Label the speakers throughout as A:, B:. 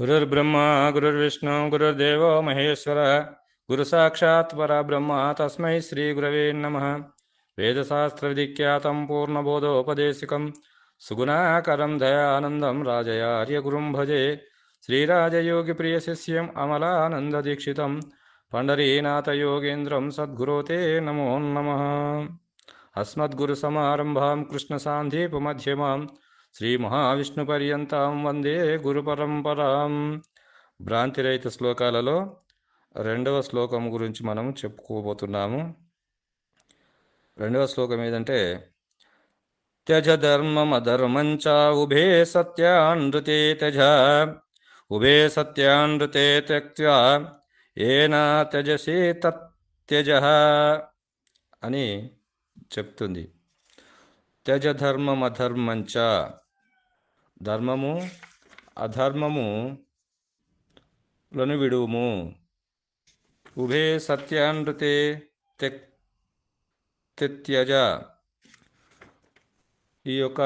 A: गुरुर्ब्रह्म गुरुर्विष्णु गुरुर्देवो महेश्वर। गुरुसाक्षात् परब्रह्म तस्मै श्रीगुरवे नमः। वेदशास्त्रविधिख्यातं पूर्णबोधोपदेशिकं सुगुणाकरं दयानन्दं राजयार्यगुरुं भजे। श्रीराजयोगिप्रियशिष्यम् अमलानन्ददीक्षितं पण्डरीनाथयोगेन्द्रं सद्गुरो ते नमो नमः। अस्मद्गुरुसमारम्भां कृष्णसान्धिपुमध्यमाम् శ్రీ నమో శ్రీమహావిష్ణుపర్యంతం వందే గురుపరంపరాం. భ్రాంతిరహిత శ్లోకాలలో రెండవ శ్లోకం గురించి మనం చెప్పుకోబోతున్నాము. రెండవ శ్లోకం ఏదంటే త్యజ ధర్మమధర్మంచ ఉభే సత్యానృతే త్యజ ఉభే సత్యానృతే త్యక్త్యా ఏనా త్యజసి తత్యజ అని చెప్తుంది. త్యజ ధర్మమధర్మంచ ధర్మము అధర్మము లను విడుము ఉభే సత్యానృతే త్యక్ త్యజ ఈ యొక్క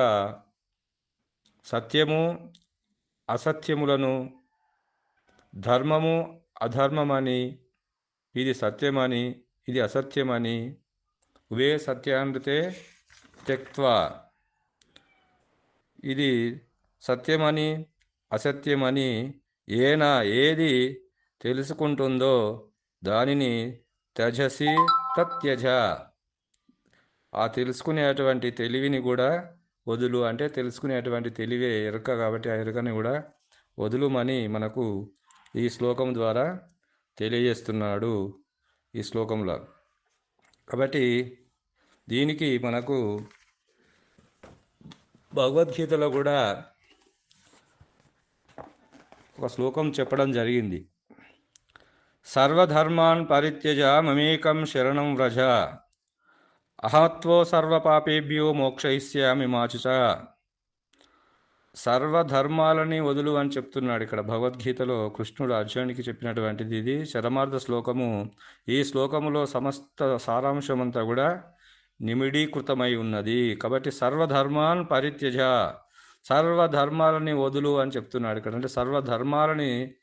A: సత్యము అసత్యములను ధర్మము అధర్మమని ఇది సత్యమని ఇది అసత్యమని ఉభే సత్యానృతే త్యక్వా ఇది సత్యమని అసత్యమని ఏనా ఏది తెలుసుకుంటుందో దానిని త్యజసి తత్యజ. ఆ తెలుసుకునేటువంటి తెలివిని కూడా వదులు. అంటే తెలుసుకునేటువంటి తెలివే ఎరుక కాబట్టి ఆ ఎరుకని కూడా వదులుమని మనకు ఈ శ్లోకం ద్వారా తెలియజేస్తున్నాడు ఈ శ్లోకంలో. కాబట్టి దీనికి మనకు భగవద్గీతలో కూడా ఒక శ్లోకం చెప్పడం జరిగింది. సర్వధర్మాన్ పరిత్యజ మమేకం శరణం వ్రజ. అహత్వో సర్వపాపేభ్యో మోక్షయిష్యామి మాచుచ. సర్వధర్మాలని వదులు అని చెప్తున్నాడు ఇక్కడ భగవద్గీతలో కృష్ణుడు అర్జునుడికి చెప్పినటువంటిది ఇది. చరమార్థ శ్లోకము. ఈ శ్లోకములో సమస్త సారాంశమంతా కూడా నిమిడీకృతమై ఉన్నది. కాబట్టి సర్వధర్మాన్ పరిత్యజ. సర్వధర్మాలని వదులు అని చెప్తున్నాడు ఇక్కడ. అంటే సర్వధర్మాలని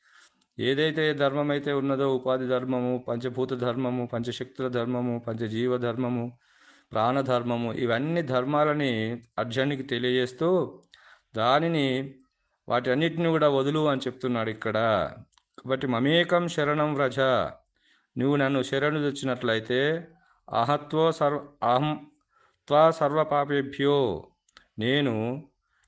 A: ఏదైతే ధర్మం అయితే ఉన్నదో ఉపాధి ధర్మము పంచభూత ధర్మము పంచశక్తుల ధర్మము పంచజీవ ధర్మము ప్రాణధర్మము ఇవన్నీ ధర్మాలని అర్జునికి తెలియజేస్తూ దానిని వాటి అన్నిటిని కూడా వదులు అని చెప్తున్నాడు ఇక్కడ. కాబట్టి మమేకం శరణం వ్రజ. నువ్వు నన్ను శరణు తెచ్చినట్లయితే అహత్వో సర్వ అహం త్వా సర్వపాపేభ్యో. నేను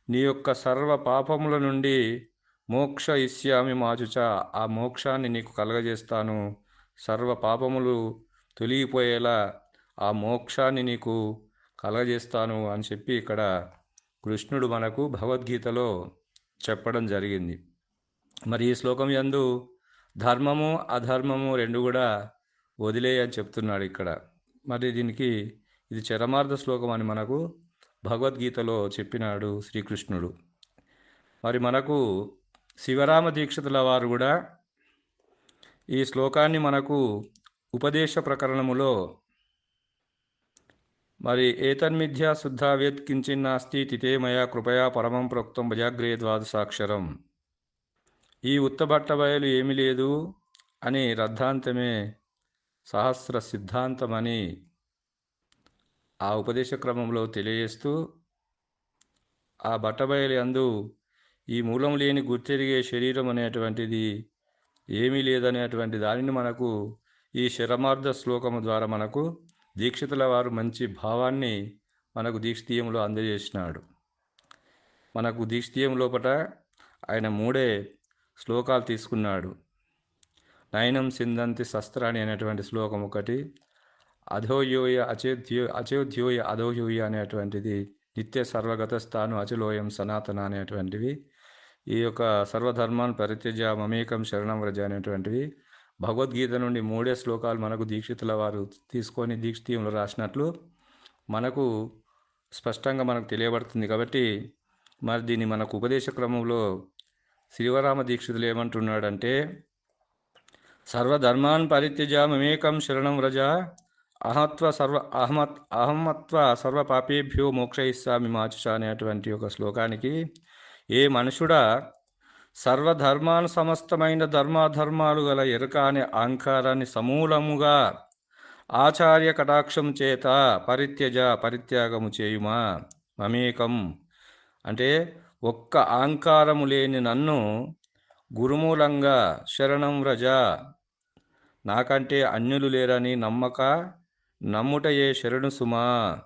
A: నీ యొక్క సర్వ పాపముల నుండి మోక్ష ఇష్యామి మాచుచ. ఆ మోక్షాన్ని నీకు కలగజేస్తాను. సర్వ పాపములు తొలిగిపోయేలా ఆ మోక్షాన్ని నీకు కలగజేస్తాను అని చెప్పి ఇక్కడ కృష్ణుడు మనకు భగవద్గీతలో చెప్పడం జరిగింది. మరి ఈ శ్లోకం యందు ధర్మము అధర్మము రెండు కూడా వదిలే అని చెప్తున్నాడు ఇక్కడ. మరి దీనికి ఇది చరమార్థ శ్లోకం అని మనకు భగవద్గీతలో చెప్పినాడు శ్రీకృష్ణుడు. మరి మనకు శివరామ దీక్షితుల వారు కూడా ఈ శ్లోకాన్ని మనకు ఉపదేశ ప్రకరణములో మరి ఏతన్మిథ్యా శుద్ధావేత్ వేత్కించిన్నాస్తి తితే మయా కృపయా పరమం ప్రోక్తం భజాగ్రే ద్వాదశాక్షరం. ఈ ఉత్తబట్ట బయలు ఏమీ లేదు అని రద్ధాంతమే సహస్ర సిద్ధాంతమని ఆ ఉపదేశ క్రమంలో తెలియజేస్తూ ఆ బట్టబయలు అందు ఈ మూలం లేని గుర్తెరిగే శరీరం అనేటువంటిది ఏమీ లేదనేటువంటి దానిని మనకు ఈ శరమార్థ శ్లోకము ద్వారా మనకు దీక్షితుల వారు మంచి భావాన్ని మనకు దీక్షితీయంలో అందజేసినాడు. మనకు దీక్షితీయం లోపల ఆయన మూడే శ్లోకాలు తీసుకున్నాడు. నయనం సిందంతి శస్త్రాన్ని అనేటువంటి శ్లోకం ఒకటి అధోయోయ అచేధ్యో అచోధ్యోయ అధోయోయ అనేటువంటిది నిత్య సర్వగత స్థాను అచలోయం సనాతన అనేటువంటివి. ఈ యొక్క సర్వధర్మాన్ని పరిత్యజ మమేకం శరణం వ్రజ అనేటువంటివి. భగవద్గీత నుండి మూడే శ్లోకాలు మనకు దీక్షితుల వారు తీసుకొని దీక్షితీయంలో రాసినట్లు మనకు స్పష్టంగా మనకు తెలియబడుతుంది కాబట్టి మరి దీన్ని మనకు ఉపదేశ క్రమంలో శివరామ దీక్షితులు ఏమంటున్నాడంటే సర్వధర్మాన్ పరిత్యజ మమేకం శరణం వ్రజ అహత్వ సర్వ అహమత్ అహమత్వ సర్వ పాపేభ్యో మోక్షయిస్వామి మాచుచ అనేటువంటి ఒక శ్లోకానికి ఏ మనుషుడా సర్వధర్మాను సమస్తమైన ధర్మాధర్మాలు గల ఎరుక అనే అహంకారాన్ని సమూలముగా ఆచార్య కటాక్షం చేత పరిత్యజ పరిత్యాగము చేయుమా? మమేకం. అంటే ఒక్క అహంకారము లేని నన్ను గురుమూలంగా శరణం వ్రజ. నాకంటే అన్యులు లేరని నమ్మక నమ్ముటయే శరణు సుమా?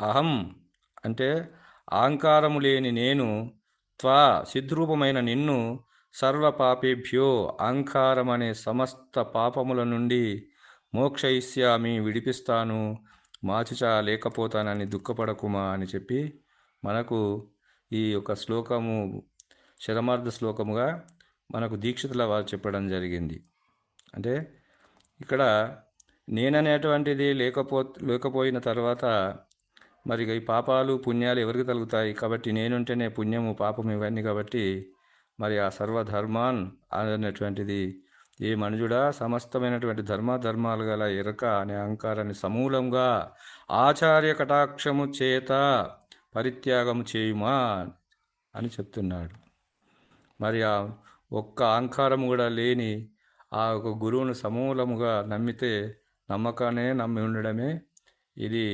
A: అహం. అంటే అహంకారము లేని నేను త్వా సిద్రూపమైన నిన్ను సర్వ పాపేభ్యో అహంకారం అనే సమస్త పాపముల నుండి మోక్షయిష్యామి విడిపిస్తాను మాచిచా లేకపోతానని దుఃఖపడకుమా అని చెప్పి మనకు ఈ యొక్క శ్లోకము శరమార్థ శ్లోకముగా మనకు దీక్షితుల వారు చెప్పడం జరిగింది. అంటే ఇక్కడ నేననేటువంటిది లేకపో లేకపోయిన తర్వాత మరి ఈ పాపాలు పుణ్యాలు ఎవరికి తలుగుతాయి? కాబట్టి నేనుంటేనే పుణ్యము పాపం ఇవన్నీ కాబట్టి మరి ఆ సర్వధర్మాన్ అనేటువంటిది ఏ మనుజుడా సమస్తమైనటువంటి ధర్మ ధర్మాలు గల ఎరక అనే అహంకారాన్ని సమూలంగా ఆచార్య కటాక్షము చేత పరిత్యాగము చేయుమా అని చెప్తున్నాడు. మరి ఆ ఒక్క అహంకారము కూడా లేని ఆ ఒక గురువును సమూలముగా నమ్మితే నమ్మకాన్ని నమ్మి ఉండడమే ఇది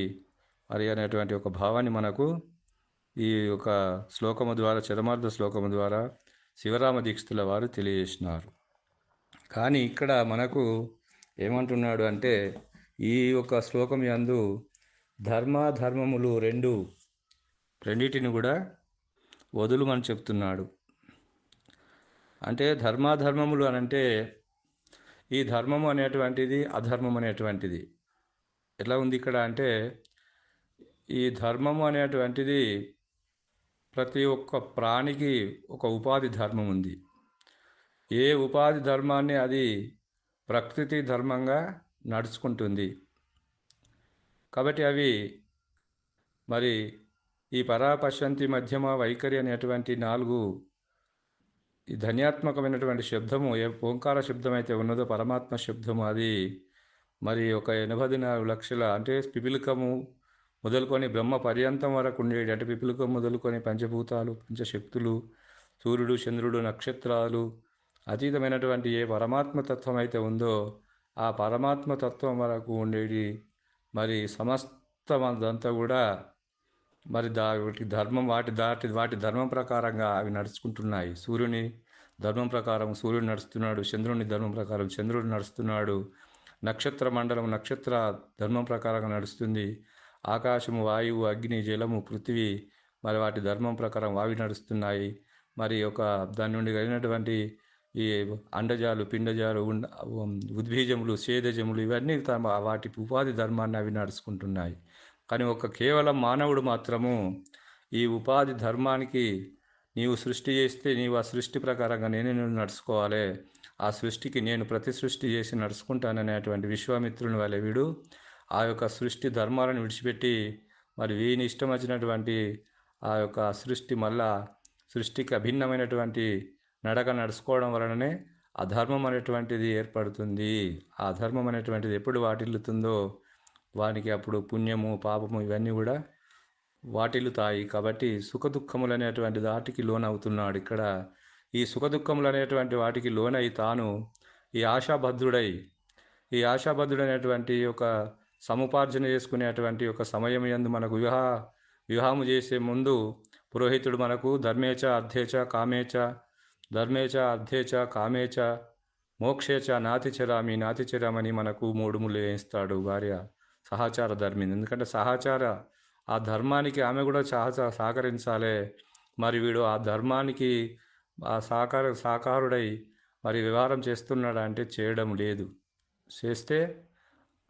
A: మరి అనేటువంటి ఒక భావాన్ని మనకు ఈ యొక్క శ్లోకము ద్వారా చరమార్థ శ్లోకము ద్వారా శివరామ దీక్షితుల వారు తెలియజేసినారు. కానీ ఇక్కడ మనకు ఏమంటున్నాడు అంటే ఈ యొక్క శ్లోకం యందు ధర్మాధర్మములు రెండు రెండింటిని కూడా వదులుమని చెప్తున్నాడు. అంటే ధర్మాధర్మములు అని అంటే ఈ ధర్మము అనేటువంటిది అధర్మం అనేటువంటిది. ఎట్లా ఉంది ఇక్కడ అంటే ఈ ధర్మము అనేటువంటిది ప్రతి ఒక్క ప్రాణికి ఒక ఉపాధి ధర్మం ఉంది. ఏ ఉపాధి ధర్మాన్ని అది ప్రకృతి ధర్మంగా నడుచుకుంటుంది. కాబట్టి అవి మరి ఈ పరాపశంతి మధ్యమ వైఖరి అనేటువంటి నాలుగు ఈ ధన్యాత్మకమైనటువంటి శబ్దము ఏ ఓంకార శబ్దం అయితే ఉన్నదో పరమాత్మ శబ్దము అది. మరి ఒక ఎనభై నాలుగు లక్షల అంటే పిపిలికము మొదలుకొని బ్రహ్మ పర్యంతం వరకు ఉండేవి అంటే పిపిలికం మొదలుకొని పంచభూతాలు పంచశక్తులు సూర్యుడు చంద్రుడు నక్షత్రాలు అతీతమైనటువంటి ఏ పరమాత్మ తత్వం అయితే ఉందో ఆ పరమాత్మ తత్వం వరకు ఉండేది మరి సమస్తమంతా కూడా మరి దా ధర్మం వాటి దాటి వాటి ధర్మం ప్రకారంగా అవి నడుచుకుంటున్నాయి. సూర్యుని ధర్మం ప్రకారం సూర్యుడు నడుస్తున్నాడు చంద్రుని ధర్మం ప్రకారం చంద్రుడు నడుస్తున్నాడు నక్షత్ర మండలం నక్షత్ర ధర్మం ప్రకారంగా నడుస్తుంది. ఆకాశము వాయువు అగ్ని జలము పృథివీ మరి వాటి ధర్మం ప్రకారం వావి నడుస్తున్నాయి. మరి ఒక దాని నుండి కలిగినటువంటి ఈ అండజాలు పిండజాలు ఉండ ఉద్బీజములు సేదజములు ఇవన్నీ తమ వాటి ఉపాధి ధర్మాన్ని అవి నడుచుకుంటున్నాయి. కానీ ఒక కేవలం మానవుడు మాత్రము ఈ ఉపాధి ధర్మానికి నీవు సృష్టి చేస్తే నీవు ఆ సృష్టి ప్రకారంగా నేనే నేను నడుచుకోవాలి. ఆ సృష్టికి నేను ప్రతి సృష్టి చేసి నడుచుకుంటాననేటువంటి విశ్వామిత్రుని వలె వీడు ఆ యొక్క సృష్టి ధర్మాలను విడిచిపెట్టి మరి వీని ఇష్టం వచ్చినటువంటి ఆ యొక్క సృష్టి మళ్ళా సృష్టికి అభిన్నమైనటువంటి నడక నడుచుకోవడం వలననే అధర్మం అనేటువంటిది ఏర్పడుతుంది. ఆ ధర్మం అనేటువంటిది ఎప్పుడు వాటిల్లుతుందో వానికి అప్పుడు పుణ్యము పాపము ఇవన్నీ కూడా వాటిల్లుతాయి. కాబట్టి సుఖదుఖములు అనేటువంటి వాటికి లోనవుతున్నాడు. ఇక్కడ ఈ సుఖదుఖములు అనేటువంటి వాటికి లోనై తాను ఈ ఆశాభద్రుడై ఈ ఆశాభద్రుడు అనేటువంటి ఒక సముపార్జన చేసుకునేటువంటి ఒక సమయం ఎందు మనకు వివాహ వివాహము చేసే ముందు పురోహితుడు మనకు ధర్మేచ అర్థేచ కామేచ ధర్మేచ అర్థేచ కామేచ మోక్షేచ నాతిచరామి నాతిచరామని మనకు మూడు ముళ్ళు వేయిస్తాడు భార్య. సహచార ధర్మిని. ఎందుకంటే సహచార ఆ ధర్మానికి ఆమె కూడా సహచ సహకరించాలి. మరి వీడు ఆ ధర్మానికి ఆ సహకార సహకారుడై మరి వ్యవహారం చేస్తున్నాడా అంటే చేయడం లేదు. చేస్తే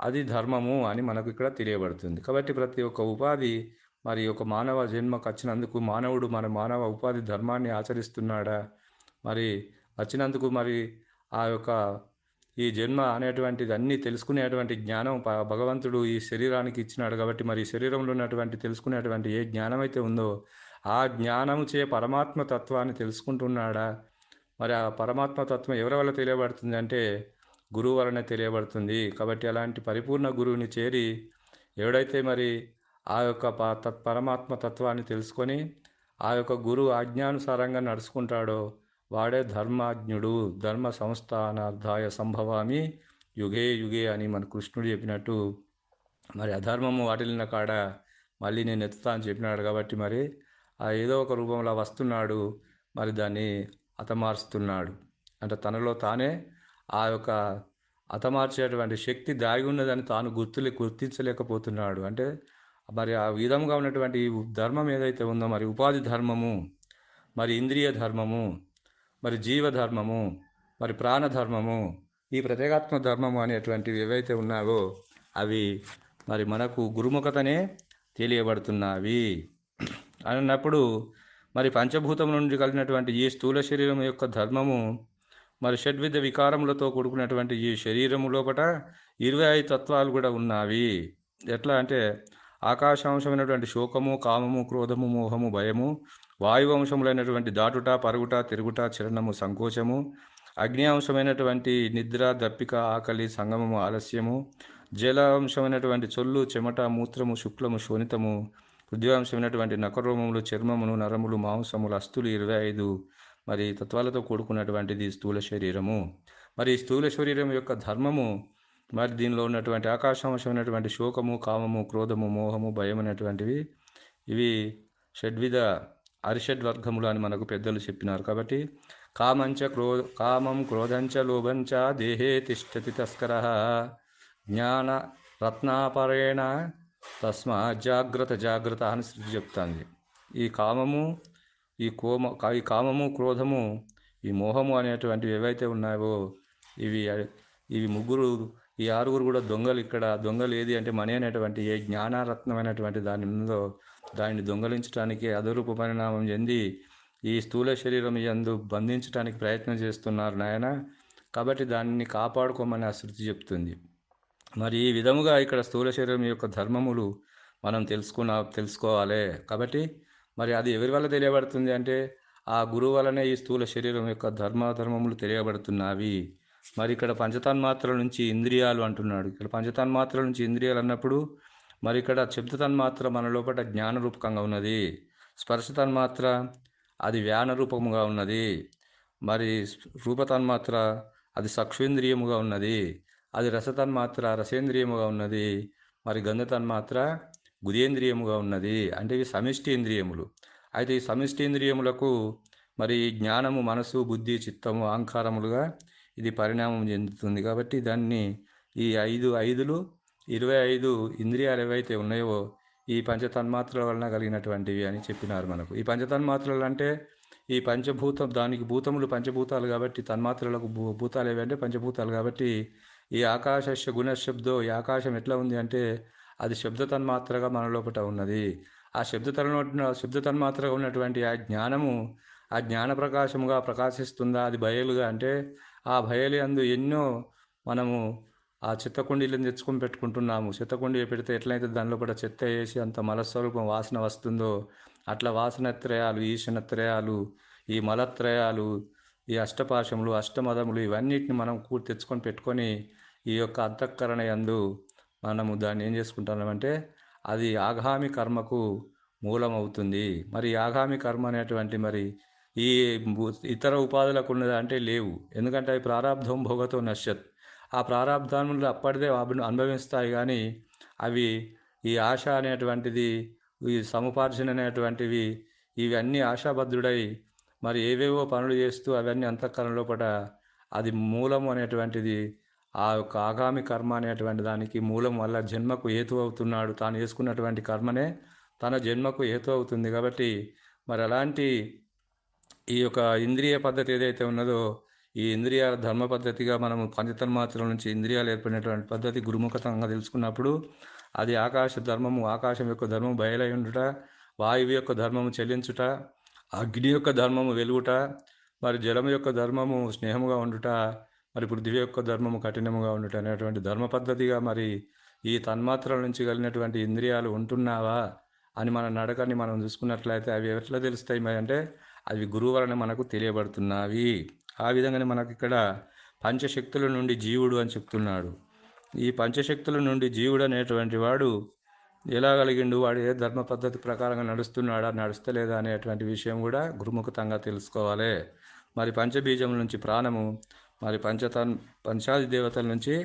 A: అది ధర్మము అని మనకు ఇక్కడ తెలియబడుతుంది. కాబట్టి ప్రతి ఒక్క ఉపాధి మరి ఒక మానవ జన్మకు వచ్చినందుకు మానవుడు మన మానవ ఉపాధి ధర్మాన్ని ఆచరిస్తున్నాడా? మరి వచ్చినందుకు మరి ఆ యొక్క ఈ జన్మ అనేటువంటిది అన్నీ తెలుసుకునేటువంటి జ్ఞానం ప- భగవంతుడు ఈ శరీరానికి ఇచ్చినాడు కాబట్టి మరి శరీరంలో ఉన్నటువంటి తెలుసుకునేటువంటి ఏ జ్ఞానం అయితే ఉందో ఆ జ్ఞానము చే పరమాత్మ తత్వాన్ని తెలుసుకుంటున్నాడా? మరి ఆ పరమాత్మ తత్వం ఎవరి వల్ల తెలియబడుతుంది అంటే గురువు వలన తెలియబడుతుంది. కాబట్టి అలాంటి పరిపూర్ణ గురువుని చేరి ఎవడైతే మరి ఆ యొక్క ప- తత్ పరమాత్మ తత్వాన్ని తెలుసుకొని ఆ యొక్క గురువు ఆజ్ఞానుసారంగా నడుచుకుంటాడో వాడే ధర్మాజ్ఞుడు ధర్మ సంస్థానార్థాయ సంభవామి యుగే యుగే అని మన కృష్ణుడు చెప్పినట్టు మరి అధర్మము వాటిల్లిన కాడ మళ్ళీ నేను ఎత్తుతా అని చెప్పినాడు కాబట్టి మరి ఆ ఏదో ఒక రూపంలో వస్తున్నాడు మరి దాన్ని హతమారుస్తున్నాడు. అంటే తనలో తానే ఆ యొక్క హతమార్చేటువంటి శక్తి దాగి ఉన్నదని తాను గుర్తులే గుర్తించలేకపోతున్నాడు. అంటే మరి ఆ విధంగా ఉన్నటువంటి ధర్మం ఏదైతే ఉందో మరి ఉపాధి ధర్మము మరి ఇంద్రియ ధర్మము మరి జీవధర్మము మరి ప్రాణధర్మము ఈ ప్రత్యేగాత్మ ధర్మము అనేటువంటివి ఏవైతే ఉన్నావో అవి మరి మనకు గురుముఖతనే తెలియబడుతున్నవి. అన్నప్పుడు మరి పంచభూతం నుండి కలిగినటువంటి ఈ స్థూల శరీరం యొక్క ధర్మము మరి షడ్విధ వికారములతో కూడుకున్నటువంటి ఈ శరీరము లోపట ఇరవై ఐదు తత్వాలు కూడా ఉన్నావి. ఎట్లా అంటే ఆకాశాంశమైనటువంటి శోకము కామము క్రోధము మోహము భయము వాయువంశములైనటువంటి దాటుట పరుగుట తిరుగుట చిరణము సంకోచము అగ్ని అంశమైనటువంటి నిద్ర దప్పిక ఆకలి సంగమము ఆలస్యము జలవంశమైనటువంటి చొల్లు చెమట మూత్రము శుక్లము శోణితము హృదయాంశమైనటువంటి నకరోమములు చర్మములు నరములు మాంసములు అస్తులు ఇరవై ఐదు. మరి తత్వాలతో కూడుకున్నటువంటిది స్థూల శరీరము. మరి ఈ స్థూల శరీరం యొక్క ధర్మము మరి దీనిలో ఉన్నటువంటి ఆకాశాంశమైనటువంటి శోకము కామము క్రోధము మోహము భయం అనేటువంటివి ఇవి షడ్విధ అరిషడ్ వర్గములు అని మనకు పెద్దలు చెప్పినారు. కాబట్టి కామంచ క్రో కామం క్రోధంచ లోభంచ దేహే తిష్టతి తస్కర. జ్ఞాన రత్నాపరేణ తస్మా జాగ్రత్త జాగ్రత్త అని శృతి చెప్తాంది. ఈ కామము ఈ కోమ ఈ కామము క్రోధము ఈ మోహము అనేటువంటివి ఏవైతే ఉన్నాయో ఇవి ఇవి ముగ్గురు ఈ ఆరుగురు కూడా దొంగలు ఇక్కడ దొంగలు ఏది అంటే మనీ అనేటువంటి ఏ జ్ఞానరత్నమైనటువంటి దాని ఉందో దానిని దొంగలించడానికి అదరూప పరిణామం చెంది ఈ స్థూల శరీరం ఎందు బంధించడానికి ప్రయత్నం చేస్తున్నారు నాయన. కాబట్టి దానిని కాపాడుకోమని ఆ శృతి చెప్తుంది. మరి ఈ విధముగా ఇక్కడ స్థూల శరీరం యొక్క ధర్మములు మనం తెలుసుకున్న తెలుసుకోవాలి. కాబట్టి మరి అది ఎవరి వల్ల తెలియబడుతుంది అంటే ఆ గురువు వలనే ఈ స్థూల శరీరం యొక్క ధర్మ ధర్మములు తెలియబడుతున్నవి. మరి ఇక్కడ పంచతన్మాత్రల నుంచి ఇంద్రియాలు అంటున్నాడు. ఇక్కడ పంచతన్మాత్రల నుంచి ఇంద్రియాలు అన్నప్పుడు మరి ఇక్కడ శబ్ద తన్మాత్ర మన లోపల జ్ఞానరూపకంగా ఉన్నది. స్పర్శ తన్మాత్ర అది వ్యాన రూపముగా ఉన్నది. మరి రూప తన్మాత్ర అది సక్షేంద్రియముగా ఉన్నది. అది రసతన్మాత్ర రసేంద్రియముగా ఉన్నది. మరి గంధ తన్మాత్ర గుదేంద్రియముగా ఉన్నది. అంటే ఇవి సమిష్టి ఇంద్రియములు అయితే ఈ సమిష్టి ఇంద్రియములకు మరి జ్ఞానము మనసు బుద్ధి చిత్తము అహంకారములుగా ఇది పరిణామం చెందుతుంది. కాబట్టి దాన్ని ఈ ఐదు ఐదులు ఇరవై ఐదు ఇంద్రియాలు ఏవైతే ఉన్నాయో ఈ పంచతన్మాత్రల వలన కలిగినటువంటివి అని చెప్పినారు మనకు. ఈ పంచతన్మాత్రలు అంటే ఈ పంచభూతం దానికి భూతములు పంచభూతాలు కాబట్టి తన్మాత్రలకు భూ భూతాలు ఏవి అంటే పంచభూతాలు కాబట్టి ఈ ఆకాశ గుణశబ్దో ఈ ఆకాశం ఎట్లా ఉంది అంటే అది శబ్ద తన్మాత్రగా మన లోపల ఉన్నది. ఆ శబ్ద తన శబ్ద తన్మాత్రగా ఉన్నటువంటి ఆ జ్ఞానము ఆ జ్ఞాన ప్రకాశముగా ప్రకాశిస్తుందా అది బయలుగా అంటే ఆ బయలు అందు ఎన్నో మనము ఆ చెత్త కుండీలను తెచ్చుకొని పెట్టుకుంటున్నాము. చెత్త కుండీ పెడితే ఎట్లయితే దానిలో కూడా చెత్త వేసి అంత మలస్వరూపం వాసన వస్తుందో అట్లా వాసనత్రయాలు ఈశనత్రయాలు ఈ మలత్రయాలు ఈ అష్టపాశములు అష్టమదములు ఇవన్నిటిని మనం కూడి తెచ్చుకొని పెట్టుకొని ఈ యొక్క అంతఃకరణ యందు మనము దాన్ని ఏం చేసుకుంటున్నామంటే అది ఆగామి కర్మకు మూలమవుతుంది. మరి ఆగామి కర్మ అనేటువంటి మరి ఈ ఇతర ఉపాధులకు ఉన్నదంటే లేవు. ఎందుకంటే అవి ప్రారంధం భోగతో నశ్యత్. ఆ ప్రారంధాములు అప్పటిదే అనుభవిస్తాయి కానీ అవి ఈ ఆశ అనేటువంటిది ఈ సముపార్జన అనేటువంటివి ఇవన్నీ ఆశాబద్ధుడై మరి ఏవేవో పనులు చేస్తూ అవన్నీ అంతఃకరణ లోపల అది మూలము అనేటువంటిది ఆ యొక్క ఆగామి కర్మ అనేటువంటి దానికి మూలం వల్ల జన్మకు హేతు అవుతున్నాడు. తాను వేసుకున్నటువంటి కర్మనే తన జన్మకు హేతు అవుతుంది. కాబట్టి మరి అలాంటి ఈ యొక్క ఇంద్రియ పద్ధతి ఏదైతే ఉన్నదో ఈ ఇంద్రియాల ధర్మ పద్ధతిగా మనము పంచతన్మాత్రల నుంచి ఇంద్రియాలు ఏర్పడినటువంటి పద్ధతి గురుముఖతంగా తెలుసుకున్నప్పుడు అది ఆకాశ ధర్మము ఆకాశం యొక్క ధర్మం బయలై ఉండుట వాయువు యొక్క ధర్మము చెల్లించుట అగ్ని యొక్క ధర్మము వెలుగుట మరి జలము యొక్క ధర్మము స్నేహముగా ఉండుట మరి పృథ్వీ యొక్క ధర్మము కఠినముగా ఉండుట అనేటువంటి ధర్మ పద్ధతిగా మరి ఈ తన్మాత్రల నుంచి కలిగినటువంటి ఇంద్రియాలు ఉంటున్నావా అని మన నడకని మనం చూసుకున్నట్లయితే అవి ఎట్లా తెలుస్తాయి మరి అంటే అవి గురువు వలన మనకు తెలియబడుతున్నవి. ఆ విధంగానే మనకి ఇక్కడ పంచశక్తుల నుండి జీవుడు అని చెప్తున్నాడు. ఈ పంచశక్తుల నుండి జీవుడు అనేటువంటి వాడు ఎలా కలిగిండు? వాడు ఏ ధర్మ పద్ధతి ప్రకారంగా నడుస్తున్నాడా నడుస్తలేదా అనేటువంటి విషయం కూడా గురుముఖతంగా తెలుసుకోవాలి. మరి పంచబీజం నుంచి ప్రాణము మరి పంచతన్ పంచాది దేవతల నుంచి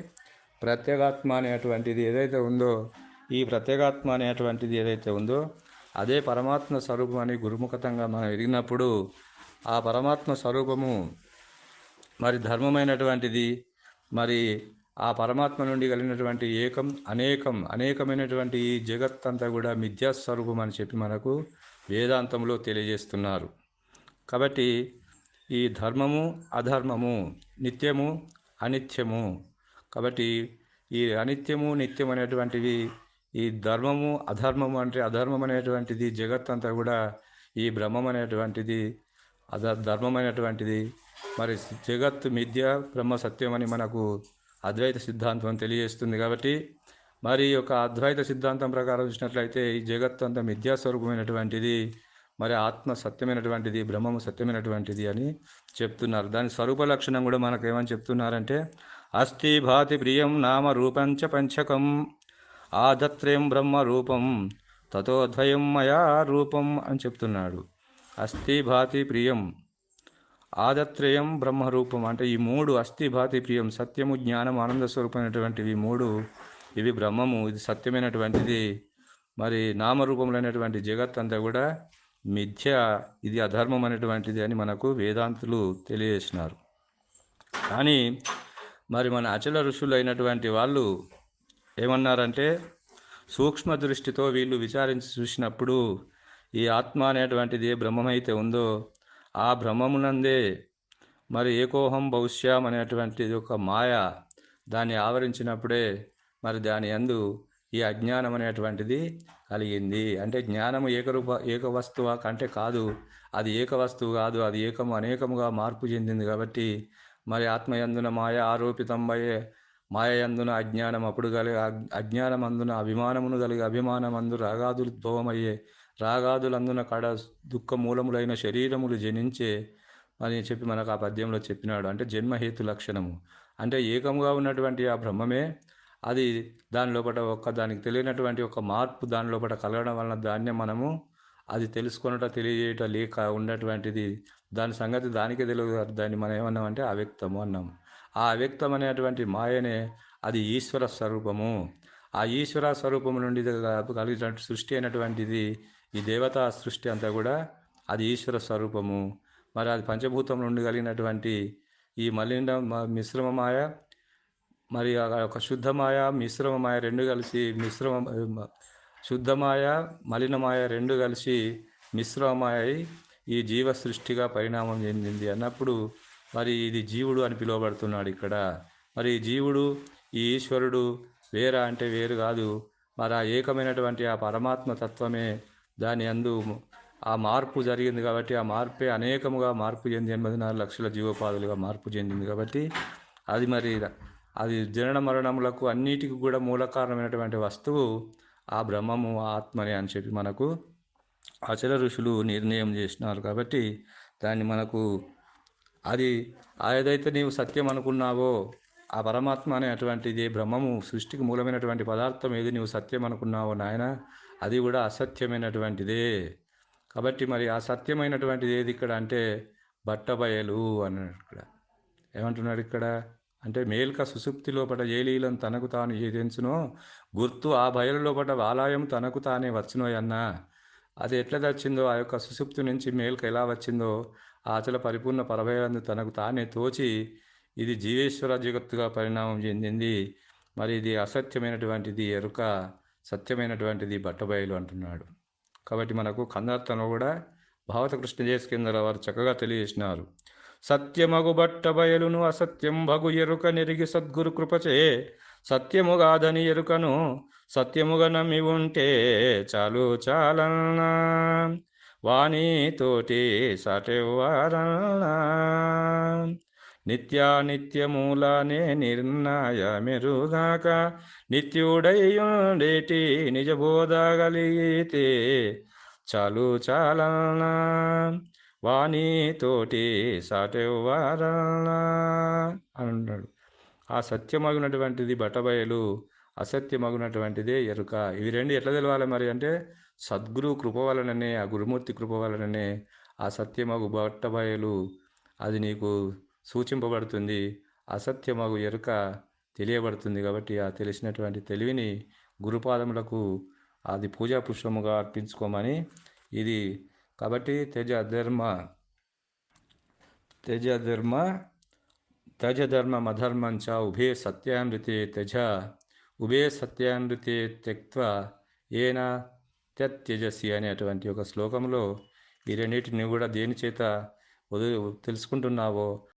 A: ప్రత్యేగాత్మ అనేటువంటిది ఏదైతే ఉందో ఈ ప్రత్యేగాత్మ అనేటువంటిది ఏదైతే ఉందో అదే పరమాత్మ స్వరూపం అని గురుముఖతంగా మనం ఎదిగినప్పుడు ఆ పరమాత్మ స్వరూపము మరి ధర్మమైనటువంటిది మరి ఆ పరమాత్మ నుండి కలిగినటువంటి ఏకం అనేకం అనేకమైనటువంటి ఈ జగత్ అంతా కూడా మిథ్యాస్వరూపం అని చెప్పి మనకు వేదాంతంలో తెలియజేస్తున్నారు. కాబట్టి ఈ ధర్మము అధర్మము నిత్యము అనిత్యము కాబట్టి ఈ అనిత్యము నిత్యం అనేటువంటివి ఈ ధర్మము అధర్మము అంటే అధర్మం అనేటువంటిది జగత్ అంతా కూడా ఈ బ్రహ్మం అనేటువంటిది అధ ధర్మమైనటువంటిది మరి జగత్ మిథ్య బ్రహ్మ సత్యం అని మనకు అద్వైత సిద్ధాంతం తెలియజేస్తుంది కాబట్టి మరి ఒక యొక్క అద్వైత సిద్ధాంతం ప్రకారం చూసినట్లయితే ఈ జగత్ అంతా మిథ్యాస్వరూపమైనటువంటిది మరి ఆత్మ సత్యమైనటువంటిది బ్రహ్మము సత్యమైనటువంటిది అని చెప్తున్నారు. దాని స్వరూప లక్షణం కూడా మనకు ఏమని చెప్తున్నారంటే అస్థి భాతి ప్రియం నామ రూపంచ పంచకం ఆధత్రయం బ్రహ్మ రూపం తతోద్వయం మయా రూపం అని చెప్తున్నాడు. అస్థి భాతి ప్రియం ఆదత్రయం బ్రహ్మరూపం అంటే ఈ మూడు అస్థి భాతి ప్రియం సత్యము జ్ఞానం ఆనంద స్వరూపమైనటువంటివి ఈ మూడు. ఇవి బ్రహ్మము ఇది సత్యమైనటువంటిది. మరి నామరూపములైనటువంటి జగత్ అంతా కూడా మిథ్య ఇది అధర్మం అనేటువంటిది అని మనకు వేదాంతులు తెలియజేసినారు. కానీ మరి మన అచల ఋషులు అయినటువంటి వాళ్ళు ఏమన్నారంటే సూక్ష్మ దృష్టితో వీళ్ళు విచారించి చూసినప్పుడు ఈ ఆత్మ అనేటువంటిది ఏ బ్రహ్మమైతే ఉందో ఆ భ్రమమునందే మరి ఏకోహం భవిష్యం అనేటువంటిది ఒక మాయ దాన్ని ఆవరించినప్పుడే మరి దాని యందు ఈ అజ్ఞానం అనేటువంటిది కలిగింది. అంటే జ్ఞానము ఏకరూప ఏకవస్తువ కంటే కాదు. అది ఏక వస్తువు కాదు. అది ఏకము అనేకముగా మార్పు చెందింది కాబట్టి మరి ఆత్మయందున మాయ ఆరోపితంబయే మాయందున అజ్ఞానం అప్పుడు కలిగి అజ్ఞానం అందున అభిమానమును కలిగి అభిమానమందు రాగాదులు ఉద్భవమయ్యే రాగాదులందున కడ దుఃఖ మూలములైన శరీరములు జనించే అని చెప్పి మనకు ఆ పద్యంలో చెప్పినాడు. అంటే జన్మహేతు లక్షణము. అంటే ఏకముగా ఉన్నటువంటి ఆ బ్రహ్మమే అది దాని లోపల ఒక్క దానికి తెలియనటువంటి ఒక మార్పు దాని లోపల కలగడం వలన దాన్నే మనము అది తెలుసుకున్నట తెలియజేయట లేక ఉన్నటువంటిది దాని సంగతి దానికే తెలియదు దాన్ని మనం ఏమన్నాం అంటే అవ్యక్తము అన్నాము. ఆ అవ్యక్తం అనేటువంటి మాయనే అది ఈశ్వర స్వరూపము. ఆ ఈశ్వర స్వరూపము నుండి కలిగినటువంటి సృష్టి అయినటువంటిది ఈ దేవతా సృష్టి అంతా కూడా అది ఈశ్వర స్వరూపము. మరి అది పంచభూతం నుండి కలిగినటువంటి ఈ మలిన మిశ్రమ మాయ మరి ఆ యొక్క శుద్ధమాయ మిశ్రమమాయ రెండు కలిసి మిశ్రమ శుద్ధమాయ మలినమాయ రెండు కలిసి మిశ్రమమాయ ఈ జీవ సృష్టిగా పరిణామం చెందింది అన్నప్పుడు మరి ఇది జీవుడు అని పిలువబడుతున్నాడు ఇక్కడ. మరి జీవుడు ఈ ఈశ్వరుడు వేరా అంటే వేరు కాదు. మరి ఆ ఏకమైనటువంటి ఆ పరమాత్మ తత్వమే దాని అందు ఆ మార్పు జరిగింది కాబట్టి ఆ మార్పే అనేకముగా మార్పు చెంది ఎనిమిది నాలుగు లక్షల జీవోపాధులుగా మార్పు చెందింది కాబట్టి అది మరి అది జనన మరణములకు అన్నిటికీ కూడా మూల కారణమైనటువంటి వస్తువు ఆ బ్రహ్మము ఆత్మనే ఆత్మని అని చెప్పి మనకు అచల ఋషులు నిర్ణయం చేసినారు కాబట్టి దాన్ని మనకు అది ఏదైతే నీవు సత్యం అనుకున్నావో ఆ పరమాత్మ అనేటువంటిది బ్రహ్మము సృష్టికి మూలమైనటువంటి పదార్థం ఏది నీవు సత్యం అనుకున్నావో నాయన అది కూడా అసత్యమైనటువంటిదే. కాబట్టి మరి ఆ సత్యమైనటువంటిది ఏది ఇక్కడ అంటే బట్టబయలు అన్నాడు ఇక్కడ. ఏమంటున్నాడు ఇక్కడ? అంటే మేల్క సుసుప్తి లోపట ఏలీలను తనకు తాను ఏదెంచునో గుర్తు ఆ బయలు లోపట వాలాయం తనకు తానే వచ్చినోయన్నా అది ఎట్లా తెచ్చిందో ఆ యొక్క సుసుప్తి నుంచి మేల్క ఎలా వచ్చిందో? ఆ అచల పరిపూర్ణ పరభయందు తనకు తానే తోచి ఇది జీవేశ్వర జగత్తుగా పరిణామం చెందింది. మరి ఇది అసత్యమైనటువంటిది ఎరుక. సత్యమైనటువంటిది బట్టబయలు అంటున్నాడు. కాబట్టి మనకు కందార్తను కూడా భావత కృష్ణ చేసుకేంద్ర వారు చక్కగా తెలియజేసినారు. సత్యమగు బట్ట బయలును అసత్యం భగు ఎరుక నెరిగి సద్గురు కృపచే సత్యముగాదని ఎరుకను సత్యముగా నమ్మి ఉంటే చాలు చాలన్నా. వాణితోటి సాటెవ్వారన్నా. నిత్యానిత్యమూలానే నిర్ణయ మెరుగాక నిత్యుడయ్యుండేటి నిజబోధగలిగితే చాలు చాలనా. వాణితోటి సాటెవ్వారన్నా అంటాడు. ఆ సత్యమగినటువంటిది బట్టబయలు అసత్యమగునటువంటిదే ఎరుక. ఇవి రెండు ఎట్లా తెలవాలి మరి అంటే సద్గురు కృప వలననే ఆ గురుమూర్తి కృప వలననే ఆ సత్యమగు బట్టబయలు అది నీకు సూచింపబడుతుంది. అసత్యమగు ఎరుక తెలియబడుతుంది కాబట్టి ఆ తెలిసినటువంటి తెలివిని గురుపాదములకు అది పూజా పుష్పముగా అర్పించుకోమని ఇది. కాబట్టి తేజ ధర్మ తేజ ధర్మ తజ ధర్మ మధర్మంచ ఉభే సత్యానృతే తేజ ఉభే సత్యానృతే త్యక్వ ఏన త్యజసి అనేటువంటి ఒక శ్లోకంలో ఈ రెండింటిని కూడా దేని చేత వదిలి తెలుసుకుంటున్నావో